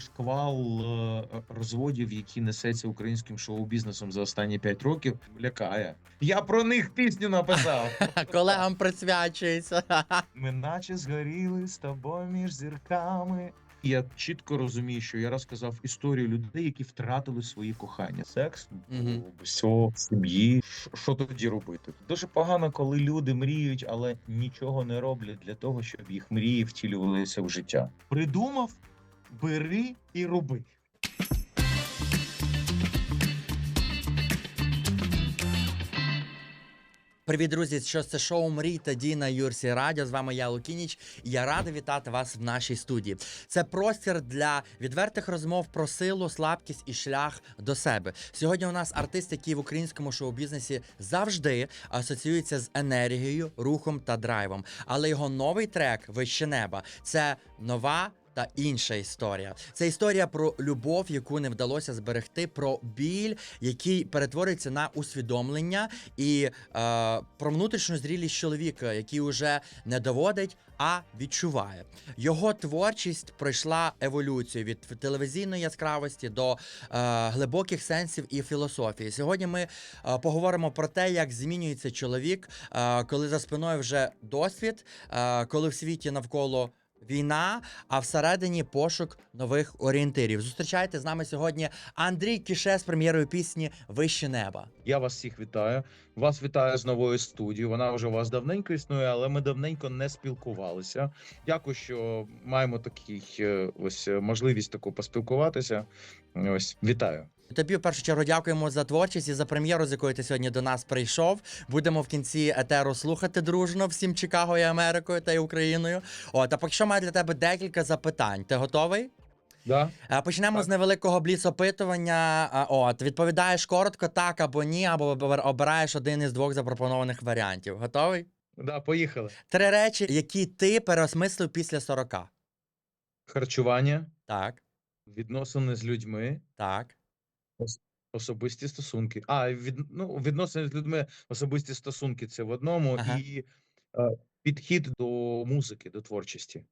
Шквал е, розводів, які несеться українським шоу-бізнесом за останні 5 років, лякає. Я про них пісню написав. Колегам присвячується. Ми наче згоріли з тобою між зірками. Я чітко розумію, що я розказав історію людей, які втратили свої кохання. Секс Мгм. без сім'ї. Що тоді робити? Дуже погано, коли люди мріють, але нічого не роблять для того, щоб їх мрії втілювалися в життя. Придумав, бери і роби. Привіт, друзі! Що це шоу Мрій та Дій на Юрсі Радіо. З вами я Лукініч, і я радий вітати вас в нашій студії. Це простір для відвертих розмов про силу, слабкість і шлях до себе. Сьогодні у нас артист, який в українському шоу-бізнесі завжди асоціюється з енергією, рухом та драйвом. Але його новий трек Вище неба це нова. Та інша історія. Це історія про любов, яку не вдалося зберегти, про біль, який перетворюється на усвідомлення, і е, про внутрішню зрілість чоловіка, який уже не доводить, а відчуває. Його творчість пройшла еволюцію від телевізійної яскравості до е, глибоких сенсів і філософії. Сьогодні ми е, поговоримо про те, як змінюється чоловік, е, коли за спиною вже досвід, е, коли в світі навколо. Війна, а всередині пошук нових орієнтирів. Зустрічайте з нами сьогодні Андрій Кіше з прем'єрою пісні Вище неба. Я вас всіх вітаю. Вас вітаю з новою студією. Вона вже у вас давненько існує, але ми давненько не спілкувалися. Дякую, що маємо такий е, ось е, можливість таку поспілкуватися. Ось вітаю. Тобі в першу чергу дякуємо за творчість і за прем'єру, з якою ти сьогодні до нас прийшов. Будемо в кінці етеру слухати дружно всім Чикаго і Америкою та й Україною. От, а поки що маю для тебе декілька запитань. Ти готовий? Да? Е, Почнемо Так. з невеликого бліц-опитування. От, відповідаєш коротко, так або ні, або обираєш один із двох запропонованих варіантів. Готовий? Да, поїхали. Три речі, які ти переосмислив після 40. Харчування, Так, відносини з людьми, так. Особисті стосунки. А від, ну, відносини з людьми, особисті стосунки це в одному, Ага. і е, підхід до музики, до творчості.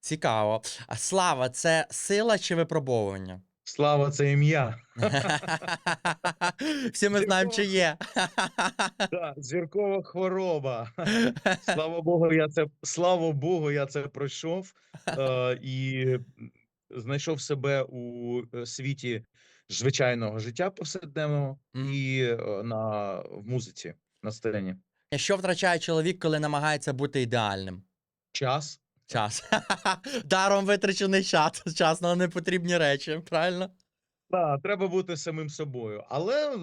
Цікаво. А слава це сила чи випробовування? Слава це ім'я. Всі ми знаємо, чи є. Да, зіркова хвороба. Слава Богу, я це слава Богу, я це пройшов е, і знайшов себе у е, світі звичайного життя повсякденного Мгм. і е, на в музиці на сцені. Що втрачає чоловік, коли намагається бути ідеальним? Час. Час. Даром витрачений час, час на непотрібні речі, правильно? Так, треба бути самим собою. Але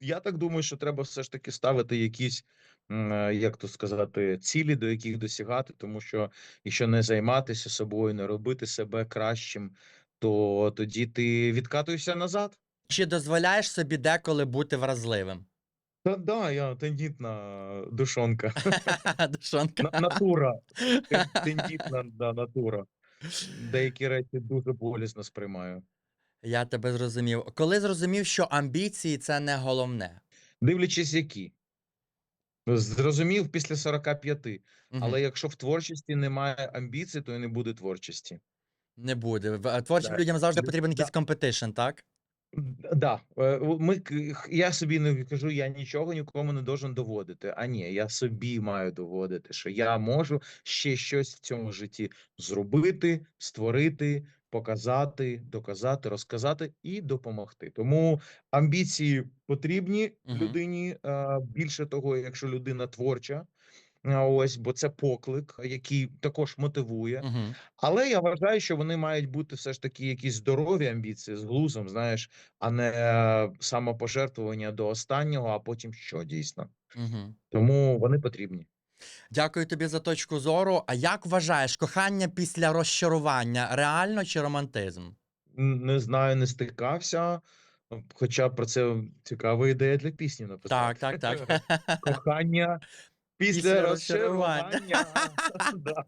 я так думаю, що треба все ж таки ставити якісь, е, як то сказати, цілі, до яких досягати, тому що якщо не займатися собою, не робити себе кращим, то тоді ти відкатуєшся назад. Чи дозволяєш собі деколи бути вразливим? Та да, я тендітна душонка. Душонка. На- Натура. Тен- Тендітна да, натура. Деякі речі дуже болісно сприймаю. Я тебе зрозумів. Коли зрозумів, що амбіції це не головне. Дивлячись, які. Зрозумів після 45. Мгм. Але якщо в творчості немає амбіцій, то і не буде творчості. Не буде. В- Творчим Да. людям завжди потрібен якийсь компетишн, так? Да, е, ми к- х- я собі не кажу, я нічого нікому не должен доводити. А ні, я собі маю доводити, що я можу ще щось в цьому житті зробити, створити, показати, доказати, розказати і допомогти. Тому амбіції потрібні Мгм. людині. е, Більше того, якщо людина творча, а ось бо це поклик, який також мотивує. Угу. Але я вважаю, що вони мають бути все ж таки якісь здорові амбіції з глузом, знаєш, а не е, самопожертвування до останнього, а потім що дійсно. Угу. Тому вони потрібні. Дякую тобі за точку зору. А як вважаєш, кохання після розчарування реально чи романтизм? Не знаю, не стикався. Хоча про це цікава ідея для пісні написати. Так, так, так. Кохання після, розчарування. Да.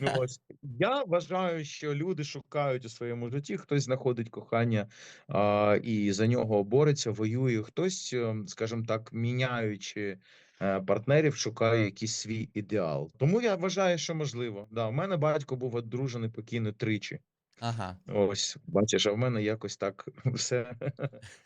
Ну, ось. Я вважаю, що люди шукають у своєму житті, хтось знаходить кохання а, і за нього бореться, воює. Хтось, ем, скажімо так, міняючи е, партнерів, шукає якийсь свій ідеал. Тому я вважаю, що можливо. Да, у мене батько був одружений покійно тричі. Ага. Ось, бачиш, а в мене якось так все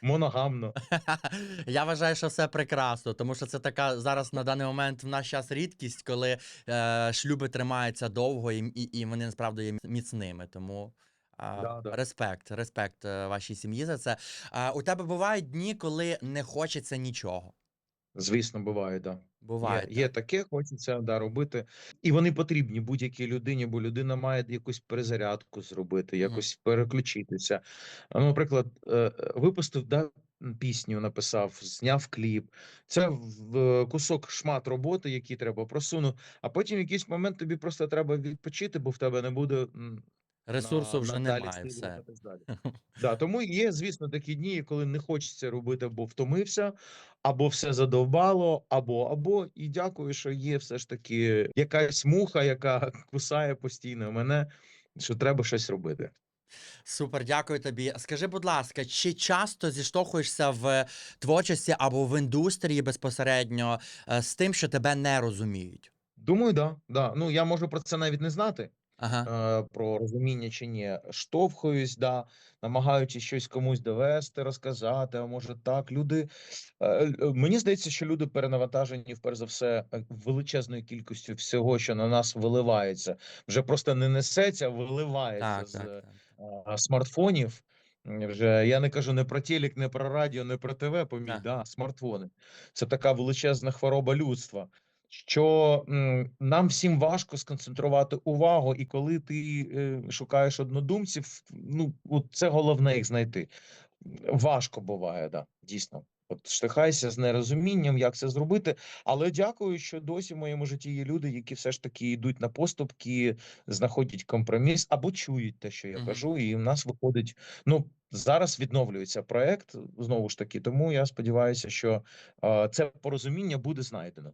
моногамно. Я вважаю, що все прекрасно, тому що це така зараз на даний момент в наш час рідкість, коли е, шлюби тримаються довго і, і, і вони насправді є міцними. Тому а, Да, да. респект, респект е, вашій сім'ї за це. А, у тебе бувають дні, коли не хочеться нічого. Звісно, буває, да. Буває. Є, є таке, хочеться да, робити. І вони потрібні будь-якій людині, бо людина має якусь перезарядку зробити, якось переключитися. Ну, Наприклад, е, випустив да, пісню, написав, зняв кліп. Це кусок шмат роботи, який треба просунув. А потім в якийсь момент тобі просто треба відпочити, бо в тебе не буде Ресурсу на, вже надалі немає. Все. Да, тому є, звісно, такі дні, коли не хочеться робити, бо втомився, або все задовбало, або або. І дякую, що є все ж таки якась муха, яка кусає постійно мене, що треба щось робити. Супер, дякую тобі. Скажи, будь ласка, чи часто зіштовхуєшся в творчості або в індустрії безпосередньо е, з тим, що тебе не розуміють? Думаю, да, да. Ну я можу про це навіть не знати. Ага. е, про розуміння чи ні, штовхуюсь, да, намагаючись щось комусь довести, розказати, а може так. Люди е, е, мені здається, що люди перенавантажені, вперше за все, величезною кількістю всього, що на нас виливається. Вже просто не несеться, а виливається Так, з так, так. смартфонів. Вже я не кажу не про телек, не про радіо, не про ТВ, Так. да, смартфони. Це така величезна хвороба людства що нам всім важко сконцентрувати увагу, і коли ти е, шукаєш однодумців, ну от це головне їх знайти. Важко буває, да, дійсно. От штихайся з нерозумінням, як це зробити. Але дякую, що досі в моєму житті є люди, які все ж таки йдуть на поступки, знаходять компроміс або чують те, що я кажу, і в нас виходить. Ну зараз відновлюється проект знову ж таки. Тому я сподіваюся, що е, це порозуміння буде знайдено.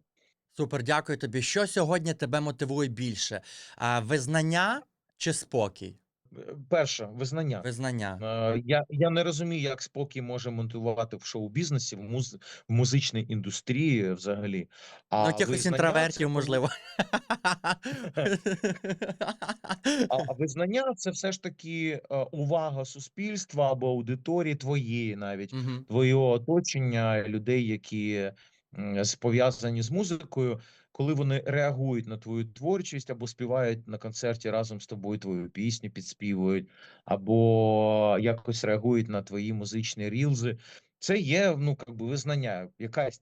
Супер, дякую тобі. Що сьогодні тебе мотивує більше? А, визнання чи спокій? Е, Перше, визнання. Визнання. Е, Я, я не розумію, як спокій може мотивувати в шоу-бізнесі, в, муз, в музичній індустрії взагалі. А Ну, якихось визнання це інтровертів, коли- можливо. А, визнання це все ж таки е, увага суспільства або аудиторії твоєї навіть твоєго оточення, людей, які пов'язані з музикою, коли вони реагують на твою творчість або співають на концерті разом з тобою твою пісню, підспівують, або якось реагують на твої музичні рілзи. Це є ну, как би визнання. Якась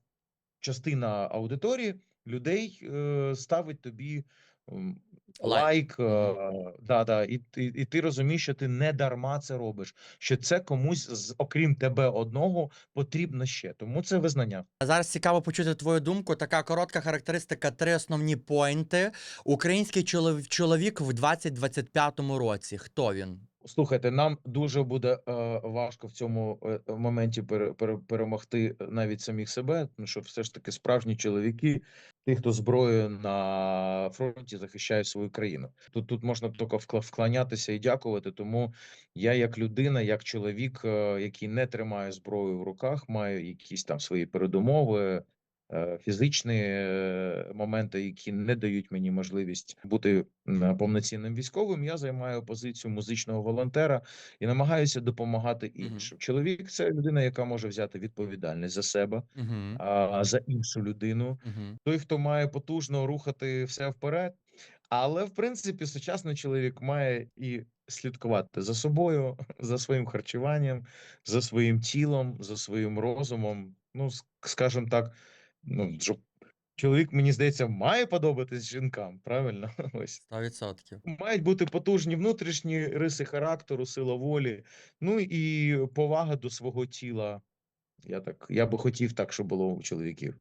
частина аудиторії людей е, ставить тобі Лайк. е, да, да, і, ти- і ти розумієш, що ти не дарма це робиш, що це комусь, з, окрім тебе одного, потрібно ще. Тому це визнання. Зараз цікаво почути твою думку. Така коротка характеристика, три основні поінти. Український чоловік чоловік в 2025 році. Хто він? Слухайте, нам дуже буде е, важко в цьому е, моменті пере, пере, перемогти навіть самих себе, тому що все ж таки справжні чоловіки, ті, хто зброєю на фронті захищає свою країну. Тут тут можна тільки вклонятися і дякувати. Тому я, як людина, як чоловік, е, який не тримає зброю в руках, маю якісь там свої передумови. Е, Фізичні е, моменти, які не дають мені можливість бути повноцінним військовим, я займаю позицію музичного волонтера і намагаюся допомагати іншим. Чоловік це людина, яка може взяти відповідальність за себе, Угу. а за іншу людину. Угу. Той, хто має потужно рухати все вперед. Але в принципі, сучасний чоловік має і слідкувати за собою, за своїм харчуванням, за своїм тілом, за своїм розумом. Ну, скажімо так, ну щоб чоловік, мені здається, має подобатись жінкам, правильно? Ось. 100%. Мають бути потужні внутрішні риси характеру, сила волі, ну і повага до свого тіла. Я так, я би хотів так, щоб було у чоловіків.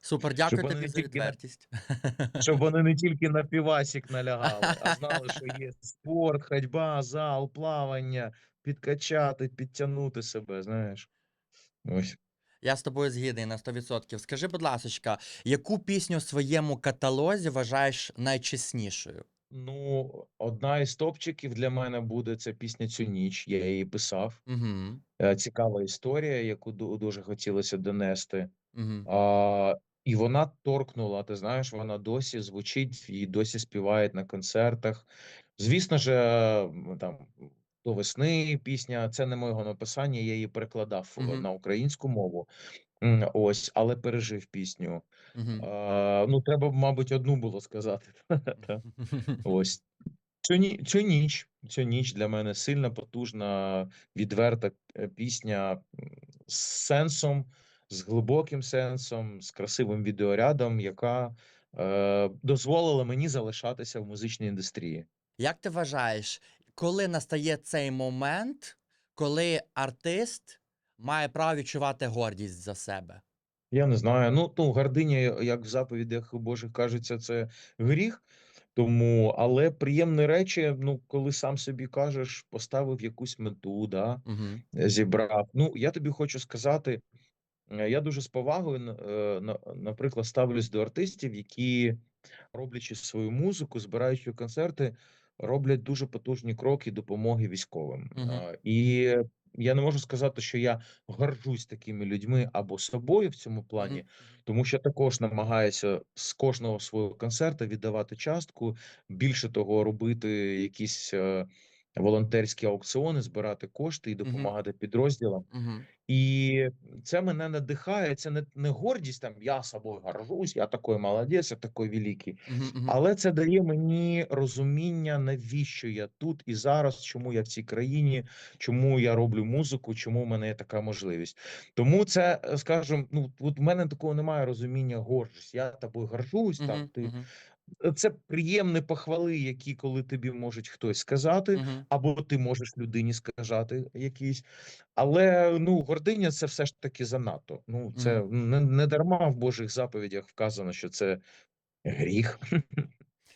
Супер, дякую тобі за тільки на- відвертість. Щоб вони не тільки на півасік налягали, а знали, що є спорт, ходьба, зал, плавання, підкачати, підтягнути себе, знаєш. Ось. Я з тобою згідний на 100%. Скажи, будь ласка, яку пісню в своєму каталозі вважаєш найчеснішою? Ну, одна із топчиків для мене буде ця пісня цю ніч. Я її писав. Угу. Е, Цікава історія, яку дуже хотілося донести. Угу. А, і вона торкнула. Ти знаєш, вона досі звучить і досі співають на концертах. Звісно ж, там до весни пісня. Це не мого написання, я її перекладав е, Мгм. на українську мову. Ось, але пережив пісню. Мгм. А, ну, треба, мабуть, одну було сказати. Ось. Цю, ні, цю ніч, цю ніч для мене сильна, потужна, відверта е, пісня з сенсом, з глибоким сенсом, з красивим відеорядом, яка е, дозволила мені залишатися в музичній індустрії. Як ти вважаєш, коли настає цей момент, коли артист має право відчувати гордість за себе? Я не знаю. Ну, ну гординя, як в заповідях Божих кажеться, це гріх. Тому, але приємні речі, ну, коли сам собі кажеш, поставив якусь мету, да, Угу. зібрав. Ну, я тобі хочу сказати, е, я дуже з повагою, е, на- наприклад, ставлюсь до артистів, які, роблячи свою музику, збираючи концерти, роблять дуже потужні кроки допомоги військовим. Е, І я не можу сказати, що я горжусь такими людьми або собою в цьому плані, тому що також намагаюся з кожного свого концерту віддавати частку. Більше того, робити якісь е, волонтерські аукціони, збирати кошти і допомагати підрозділам. Угу. І це мене надихає. Це не, не гордість, там я собою горжусь, я такий молодець, я такий великий. Угу. Але це дає мені розуміння, навіщо я тут і зараз, чому я в цій країні, чому я роблю музику, чому в мене є така можливість. Тому це, е, скажімо, ну от в мене такого немає розуміння гордість. Я тобою горжусь, там ти це приємні похвали, які коли тобі можуть хтось сказати, або ти можеш людині сказати якісь. Але ну гординя це все ж таки занадто. Ну це не, не дарма в Божих заповідях вказано, що це гріх.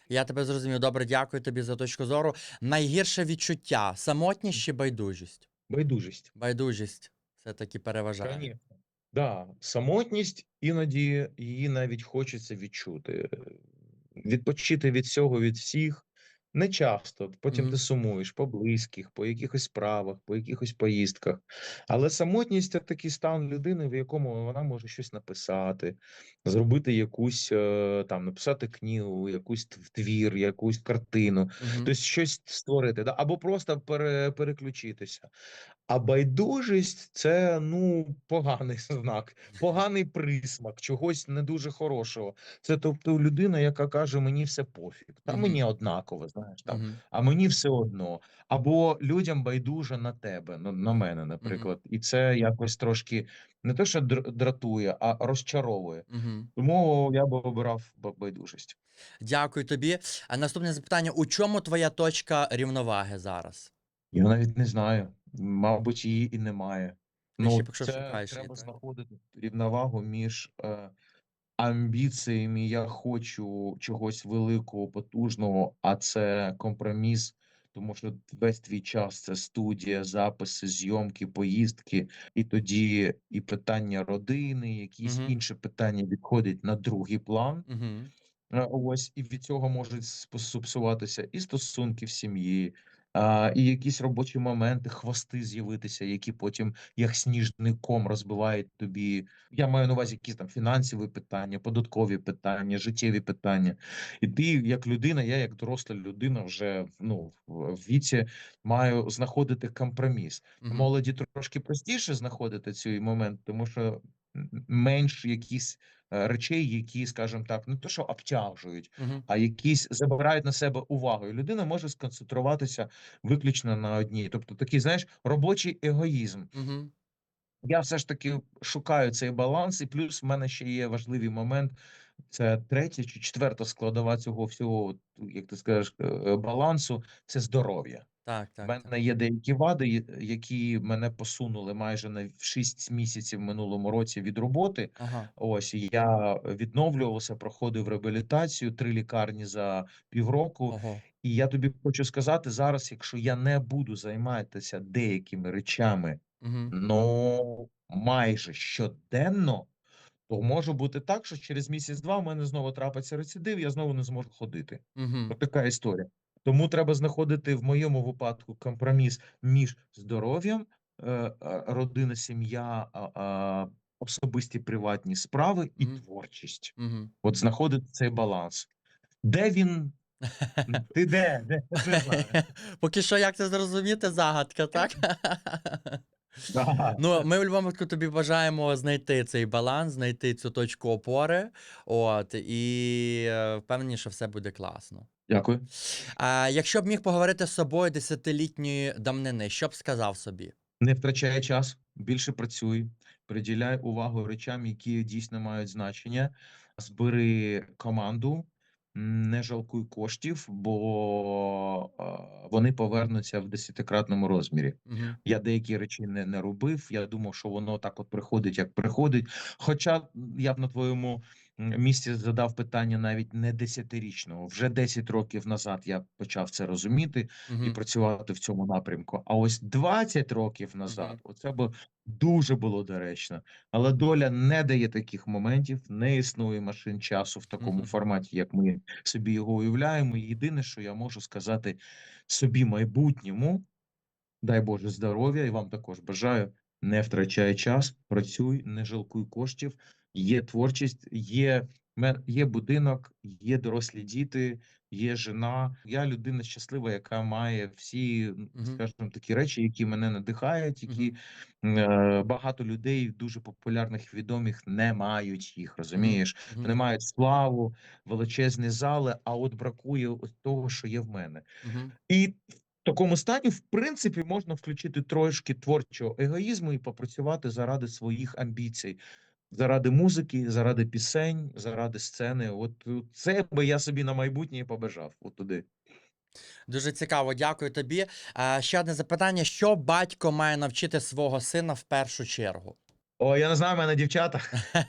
Я тебе зрозумів. Добре, дякую тобі за точку зору. Найгірше відчуття самотність чи байдужість? Байдужість. Байдужість все-таки переважає. Конечно. Да, самотність іноді її навіть хочеться відчути. Відпочити від всього, від всіх. Не часто. Потім Мгм. ти сумуєш по близьких, по якихось справах, по якихось поїздках. Але самотність це такий стан людини, в якому вона може щось написати, зробити якусь е, там, написати книгу, якусь тв- твір, якусь картину, Мгм. тобто щось створити, да? або просто пере, переключитися. А байдужість це ну поганий знак, поганий присмак чогось не дуже хорошого. Це тобто людина, яка каже: мені все пофіг, та мені однаково, знаєш там, а мені все одно. Або людям байдуже на тебе, ну на мене, наприклад, і це якось трошки не те, що др- дратує, а розчаровує. Тому я би обирав байдужість. Дякую тобі. А наступне запитання: у чому твоя точка рівноваги зараз? Я навіть не знаю. Мабуть, її і немає. Ти ще Ну, це шукаєш треба так? знаходити рівновагу між е, амбіціями. Я хочу чогось великого, потужного, а це компроміс, тому що весь твій час це студія, записи, зйомки, поїздки, і тоді і питання родини, якісь Мгм. інші питання відходять на другий план. Угу. Ось і від цього можуть спос- псуватися і стосунки в сім'ї, а, і якісь робочі моменти, хвости з'явитися, які потім як сніжний ком розбивають тобі. Я маю на увазі якісь там фінансові питання, податкові питання, життєві питання. І ти, як людина, я як доросла людина, вже ну в віці маю знаходити компроміс. Молоді трошки простіше знаходити цей момент, тому що менш якісь речей, які, скажімо так, не то, що обтяжують, Угу. а якісь забирають на себе увагу. І людина може сконцентруватися виключно на одній. Тобто такий, знаєш, робочий егоїзм. Угу. Я все ж таки шукаю цей баланс, і плюс в мене ще є важливий момент. Це третя чи четверта складова цього всього, як ти скажеш, е, балансу це здоров'я. Так, так, У мене так. є деякі вади, які мене посунули майже на 6 місяців в минулому році від роботи. Ага. Ось я відновлювався, проходив реабілітацію, три лікарні за півроку. Ого. І я тобі хочу сказати зараз, якщо я не буду займатися деякими речами, Угу. ну майже щоденно, то може бути так, що через місяць-два в мене знову трапиться рецидив, я знову не зможу ходити. Угу. От така історія. Тому треба знаходити в моєму випадку компроміс між здоров'ям, е, е, родина, сім'я, особисті приватні справи і Мгм. творчість. Угу. От знаходити цей баланс. Де він Ти де? Де? Поки що, як це зрозуміти, загадка, так? Ну, ми в будь-якому випадку тобі бажаємо знайти цей баланс, знайти цю точку опори. От, і е, впевнені, що все буде класно. Дякую. А, якщо б міг поговорити з собою десятилітньої давнини, що б сказав собі? Не втрачай час, більше працюй, приділяй увагу речам, які дійсно мають значення. Збери команду, не жалкуй коштів, бо вони повернуться в десятикратному розмірі. Угу. Я деякі речі не, не робив. Я думав, що воно так от приходить, як приходить. Хоча я б на твоєму м, місці задав питання навіть не десятирічного. Вже 10 років назад я почав це розуміти і працювати в цьому напрямку. А ось 20 років назад, Мгм. оце б дуже було доречно. Але доля не дає таких моментів, не існує машин часу в такому Мгм. форматі, як ми собі його уявляємо. Єдине, що я можу сказати собі майбутньому, дай Боже здоров'я, і вам також бажаю. Не втрачай час, працюй, не жалкуй коштів. Є творчість, є, є будинок, є дорослі діти, є жена. Я людина щаслива, яка має всі, скажімо, такі речі, які мене надихають, які е, багато людей дуже популярних, відомих не мають їх. Розумієш? Вони мають славу, величезні зали, а от бракує того, що є в мене. І такому стані, в принципі, можна включити трошки творчого егоїзму і попрацювати заради своїх амбіцій, заради музики, заради пісень, заради сцени. От це би я собі на майбутнє побажав. От туди. Дуже цікаво, дякую тобі. А, ще одне запитання: що батько має навчити свого сина в першу чергу? О, я не знаю, в мене дівчата.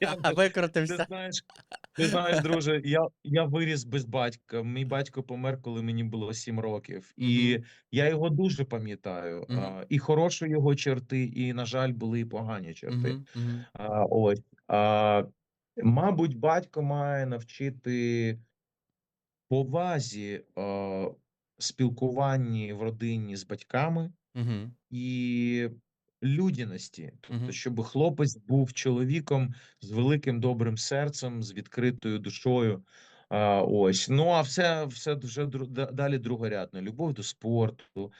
Я Ти Викрутився. знаєш, ти знаєш, друже, я, я виріс без батька. Мій батько помер, коли мені було 7 років, і я його дуже пам'ятаю. Мгм. А, І хороші його черти, і, на жаль, були і погані черти. Мгм, мгм, А, ось. А, мабуть, батько має навчити повазі а, спілкуванні в родині з батьками мгм, і людяності, тобто, щоб хлопець був чоловіком з великим добрим серцем, з відкритою душою. А, ось ну а все, все вже далі другорядно. Любов до спорту,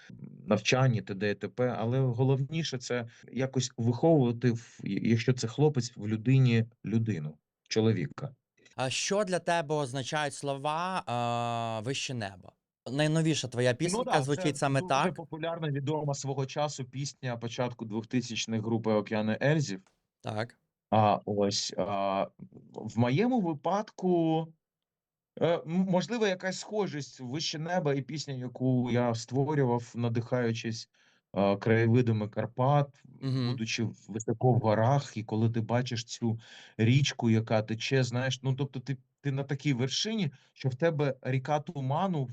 навчання, т.д. і т.п. Але головніше це якось виховувати, в, якщо це хлопець, в людині людину, чоловіка. А що для тебе означають слова а, вище неба? Найновіша твоя пісенька да, звучить Ну це саме дуже так. популярна, відома свого часу пісня початку 2000-х групи Океани Ельзів. Так. А ось а, в моєму випадку, е, можливо, якась схожість вище неба і пісня, яку я створював, надихаючись а, краєвидами Карпат, Мгм. будучи високо в горах, і коли ти бачиш цю річку, яка тече, знаєш, ну тобто ти, ти на такій вершині, що в тебе ріка туману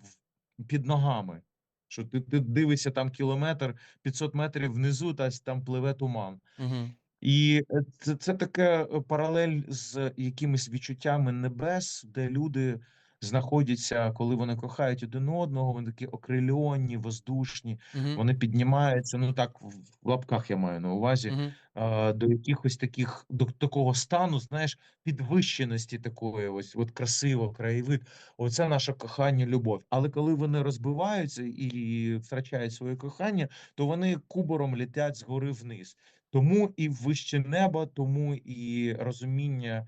під ногами. Що ти, ти дивишся там кілометр, 500 метрів внизу, та там пливе туман. Угу. І е, це, це таке е, паралель з якимись відчуттями небес, де люди знаходяться, коли вони кохають один одного, вони такі окрильонні, воздушні, Мгм. вони піднімаються. Ну так в лапках я маю на увазі а, до якихось таких до такого стану, знаєш, підвищеності такої, ось от красиво, краєвид. Оце наше кохання, любов. Але коли вони розбиваються і втрачають своє кохання, то вони кубором летять згори вниз. Тому і вище небо, тому і розуміння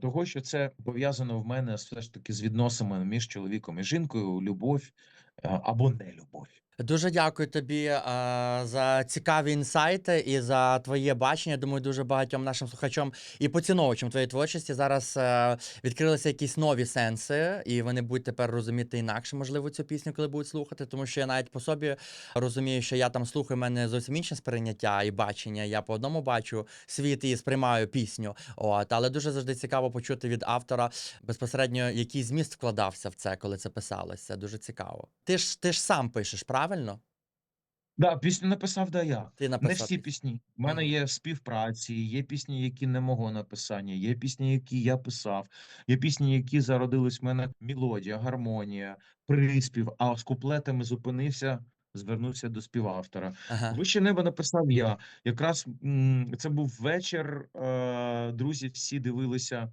того, що це пов'язано в мене все ж таки з відносинами між чоловіком і жінкою, любов е, або не любов. Дуже дякую тобі е, за цікаві інсайти і за твоє бачення. Думаю, дуже багатьом нашим слухачам і поціновувачам твоєї творчості зараз е, відкрилися якісь нові сенси, і вони будуть тепер розуміти інакше, можливо, цю пісню, коли будуть слухати. Тому що я навіть по собі розумію, що я там слухаю в мене зовсім інше сприйняття і бачення. Я по одному бачу світ і сприймаю пісню. От, але дуже завжди цікаво почути від автора безпосередньо, який зміст вкладався в це, коли це писалося. Дуже цікаво. Ти ж ти ж сам пишеш, правильно? Да, пісню написав да я. Ти Не всі пісні. У мене є співпраці, є пісні, які не мого написання, є пісні, які я писав, є пісні, які зародились в мене мелодія, гармонія, приспів, а з куплетами зупинився, звернувся до співавтора. Ага. Вище небо написав я. Якраз м, це був вечір. Е, друзі всі дивилися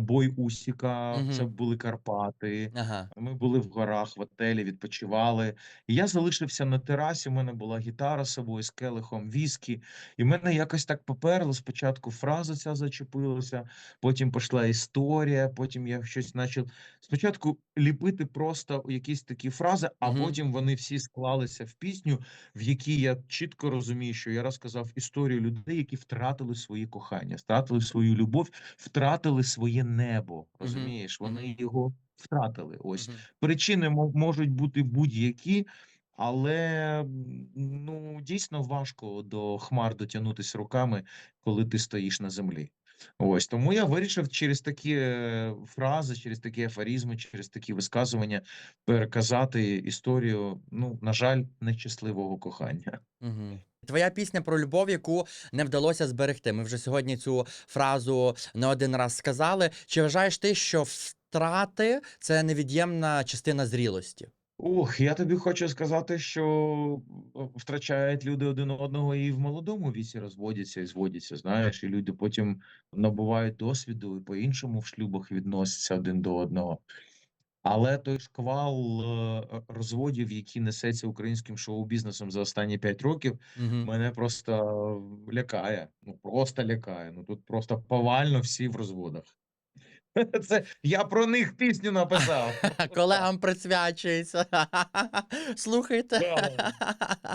бой Усіка, це були Карпати. Ага. Ми були в горах, в отелі, відпочивали. І я залишився на терасі. У мене була гітара з собою з келихом віскі. І в мене якось так поперло. Спочатку фраза ця зачепилася, потім пішла історія, потім я щось почав спочатку ліпити просто якісь такі фрази, а Мгм. потім вони всі склалися в пісню, в якій я чітко розумію, що я розказав історію людей, які втратили свої кохання, втратили свою любов, втратили своє небо. Розумієш, вони його втратили. Ось причини можуть бути будь-які, але ну дійсно важко до хмар дотягнутися руками, коли ти стоїш на землі. Ось тому я вирішив через такі е, фрази, через такі афоризми, через такі висказування переказати історію. Ну, на жаль, нещасливого кохання. Мгм. Твоя пісня про любов, яку не вдалося зберегти. Ми вже сьогодні цю фразу не один раз сказали. Чи вважаєш ти, що втрати це невід'ємна частина зрілості? Ох, я тобі хочу сказати, що е, втрачають люди один одного і в молодому віці розводяться і зводяться, знаєш, і люди потім набувають досвіду і по-іншому в шлюбах відносяться один до одного. Але той шквал е, розводів, який несеться українським шоу-бізнесом за останні 5 років, Угу. мене просто лякає. Ну просто лякає. Ну тут просто повально всі в розводах. Це я про них пісню написав. Колегам присвячується. Слухайте.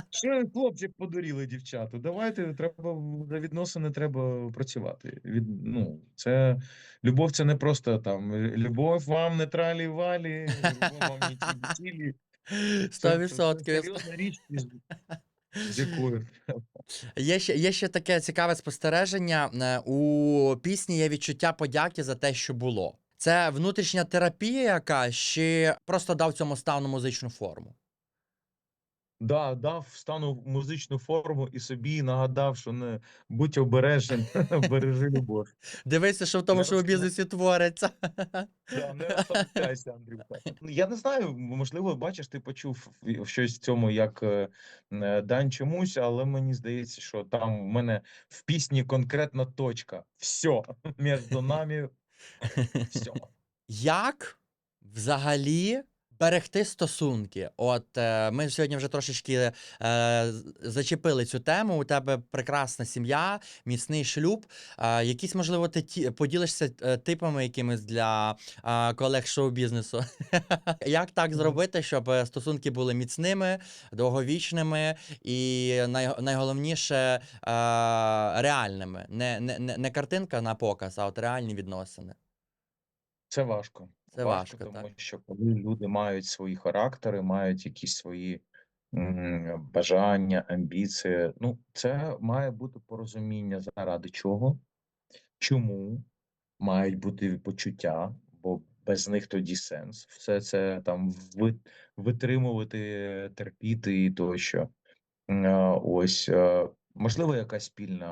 Що хлопці подуріли дівчата? Давайте треба за відносини треба працювати. Від ну це любов, це не просто там любов вам не тралі валі, любов вам не ті цілі. Сто відсотків. серйозна річ, з Є ще, є ще таке цікаве спостереження. Е, У пісні є відчуття подяки за те, що було. Це внутрішня терапія, яка ще просто дав цьому стану музичну форму. Да, дав стану музичну форму і собі нагадав, що не будь обережен, бережи любов. Дивися, що в тому Не що розкла- бізнесі твориться. Да, не Андрюха. Ну, Я не знаю, можливо, бачиш, ти почув щось в цьому як е, е, дань чомусь, але мені здається, що там в мене в пісні конкретна точка. Все, між нами все. Як взагалі берегти стосунки? От е, ми сьогодні вже трошечки е, зачепили цю тему. У тебе прекрасна сім'я, міцний шлюб. Е, якісь, можливо, ти ті, поділишся е, типами якимись для е, колег шоу-бізнесу. Як так зробити, щоб е, стосунки були міцними, довговічними і най, найголовніше е, реальними? Не, не, не, не картинка на показ, а от реальні відносини. Це важко. Це важко, тому так. що коли люди мають свої характери, мають якісь свої м, бажання, амбіції, ну це має бути порозуміння заради чого, чому мають бути почуття, бо без них тоді сенс. Все це там ви, витримувати, терпіти і тощо. Ось е, можливо, якась спільна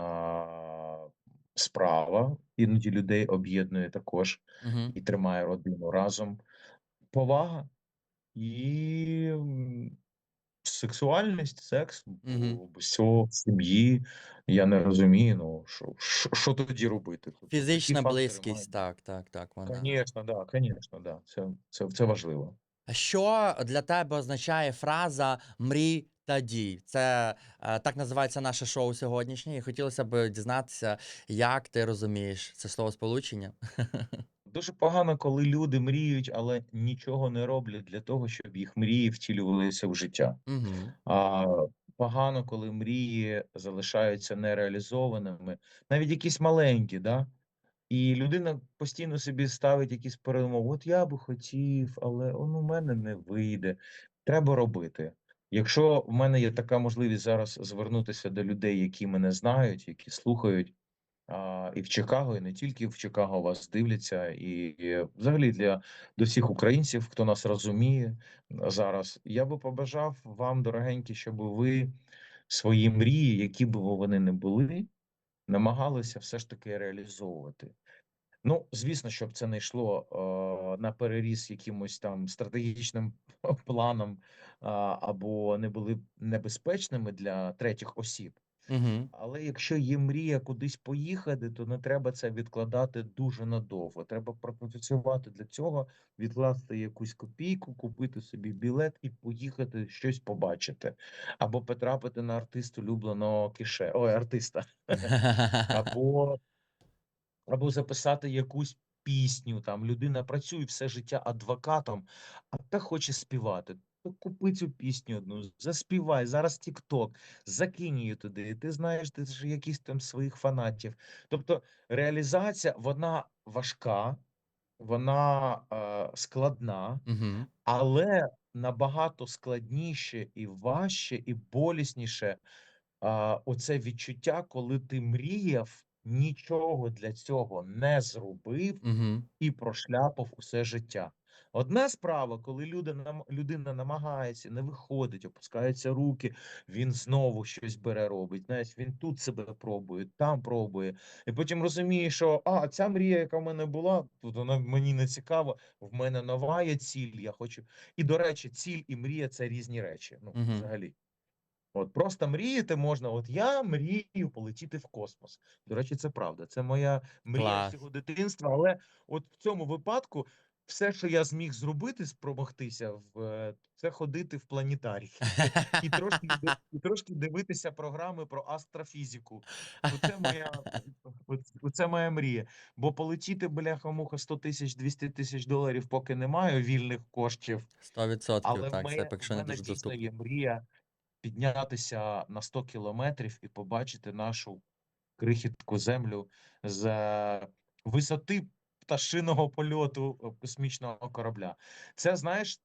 справа іноді людей об'єднує також Угу. і тримає родину разом. Повага і сексуальність, секс, бо без цього в сім'ї я не розумію, ну що, що, що тоді робити? Фізична близькість, мають. так, так, так. Звісно, да, звісно, да. Це, це, це важливо. Що для тебе означає фраза мрій та дій? Це е, так називається наше шоу сьогоднішнє, і хотілося б дізнатися, як ти розумієш це словосполучення. Дуже погано, коли люди мріють, але нічого не роблять для того, щоб їх мрії втілювалися в життя. Угу. А погано, коли мрії залишаються нереалізованими, навіть якісь маленькі, да? І людина постійно собі ставить якісь перемови. От я би хотів, але он у мене не вийде. Треба робити. Якщо в мене є така можливість зараз звернутися до людей, які мене знають, які слухають, а, і в Чикаго, і не тільки в Чикаго вас дивляться, і, і взагалі для до всіх українців, хто нас розуміє зараз, я би побажав вам, дорогенькі, щоб ви свої мрії, які б вони не були, намагалися все ж таки реалізовувати. Ну, звісно, щоб це не йшло е, на переріз якимось там стратегічним планом е, або не були небезпечними для третіх осіб. Угу. Але якщо є мрія кудись поїхати, то не треба це відкладати дуже надовго. Треба пропрацювати для цього, відкласти якусь копійку, купити собі білет і поїхати щось побачити, або потрапити на артист улюбленого кіше, ой, артиста, або, або записати якусь пісню. Там людина працює все життя адвокатом, а та хоче співати. Купи цю пісню одну, заспівай. Зараз TikTok, закинь її туди. і Ти знаєш, ти ж якісь там своїх фанатів. Тобто реалізація вона важка, вона е, складна, Угу. але набагато складніше і важче, і болісніше а, оце відчуття, коли ти мріяв, нічого для цього не зробив Угу. і прошляпав усе життя. Одна справа, коли людина, людина намагається, не виходить, опускаються руки, він знову щось бере, робить. Знаєш, він тут себе пробує, там пробує, і потім розуміє, що а ця мрія, яка в мене була, тут вона мені не цікава. В мене нова є ціль. Я хочу. І до речі, ціль і мрія це різні речі. Ну, Мгм. взагалі. От просто мріяти можна. От я мрію полетіти в космос. До речі, це правда. Це моя мрія Клас. всього дитинства. Але от в цьому випадку все, що я зміг зробити, спромогтися, в е, це ходити в планетарій і трошки і трошки дивитися програми про астрофізику. Оце моя оце моя мрія. Бо полетіти бляха-муха 100 тисяч, 200 тисяч доларів, поки немає вільних коштів. 100%, Але так, мене, це поки що в не дуже дійсно є мрія піднятися на 100 кілометрів і побачити нашу крихітку землю з висоти пташиного польоту е, космічного корабля. Це знаєш,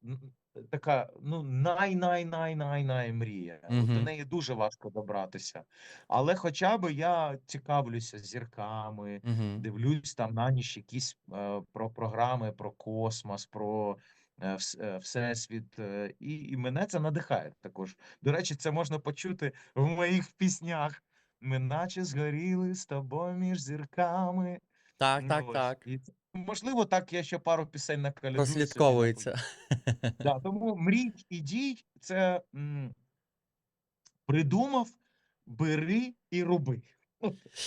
така ну най-най-най-най-най мрія. От До неї дуже важко добратися. Але хоча б я цікавлюся зірками, Угу. дивлюсь там на ніч якісь е, про програми про космос, про е, е, всесвіт, е, і, і мене це надихає також. До речі, це можна почути в моїх піснях. Ми наче згоріли з тобою між зірками. Так, Ну, так, ось. так. І це- можливо, так я ще пару пісень накалядую. собі на Прослідковується. Да, тому мрій і дій це м, придумав, бери і роби.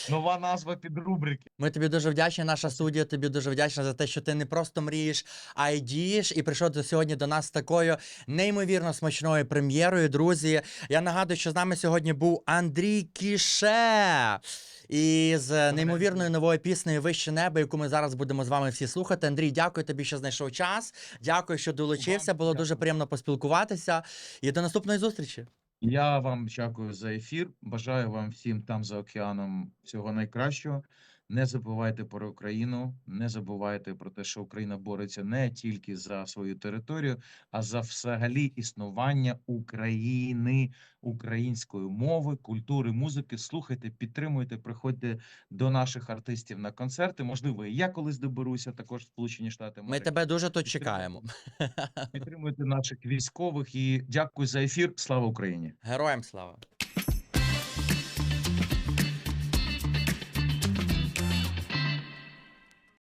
Нова назва підрубрики. Ми тобі дуже вдячні, наша студія тобі дуже вдячна за те, що ти не просто мрієш, а й дієш, і прийшов до сьогодні до нас з такою неймовірно смачною прем'єрою. Друзі, я нагадую, що з нами сьогодні був Андрій Кіше. І з неймовірною новою піснею Вище небо, яку ми зараз будемо з вами всі слухати. Андрій, дякую тобі, що знайшов час. Дякую, що долучився. Було дуже приємно поспілкуватися. І до наступної зустрічі. Я вам дякую за ефір. Бажаю вам всім там за океаном всього найкращого. Не забувайте про Україну, не забувайте про те, що Україна бореться не тільки за свою територію, а за взагалі існування України, української мови, культури, музики. Слухайте, підтримуйте, приходьте до наших артистів на концерти. Можливо, і я колись доберуся також в Сполучені Штати. Ми тебе дуже Підтримуйте. чекаємо. Підтримуйте наших військових і дякую за ефір. Слава Україні! Героям слава!